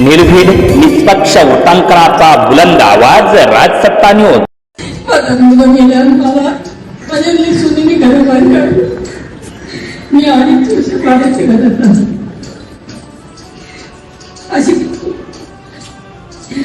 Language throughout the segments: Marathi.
निर्भीड निष्पक्ष वृत्तांकनाचा बुलंद आवाज राजसत्ता न्यूज मी अशी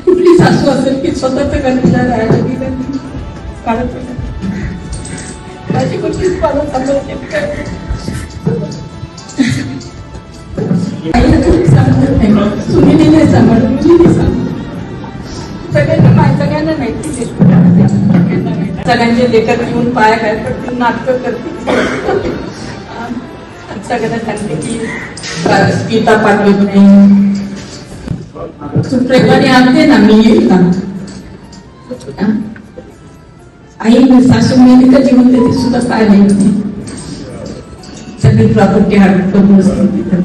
कुठली सासू असेल की स्वतःच घरातल्या राहायला गेलं की काढत माझी कुठलीच पालन सांभाळते सुनीने नाही सांभाळत सगळ्यांना माहिती सगळ्यांना माहिती सगळ्यांचे लेखक घेऊन पाया काय पडतील नाटकं करतील. सगळ्यांना सांगते की गीता पाठवत नाही. तू प्रेमाने आणते ना मी येईल ना. आई सासू मेली तर जीवन देते सुद्धा काय नाही. सगळी प्रॉपर्टी हडकून बसते तिथं.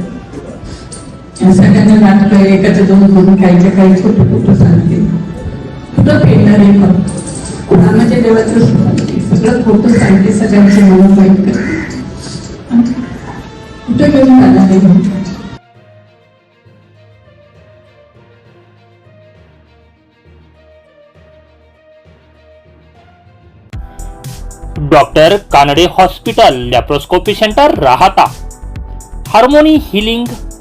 सगळ्यांना नाटकं एकाचं दोन दोन काहीच्या काही छोटं छोटं सांगते कुठं फेडणार आहे मग? कुणामध्ये म्हणजे देवाचं सगळं खोटं सांगते सगळ्यांचे मन वाईट करते कुठं घेऊन जाणार आहे doctor Kanade hospital laparoscopy centre Rahata. Harmony healing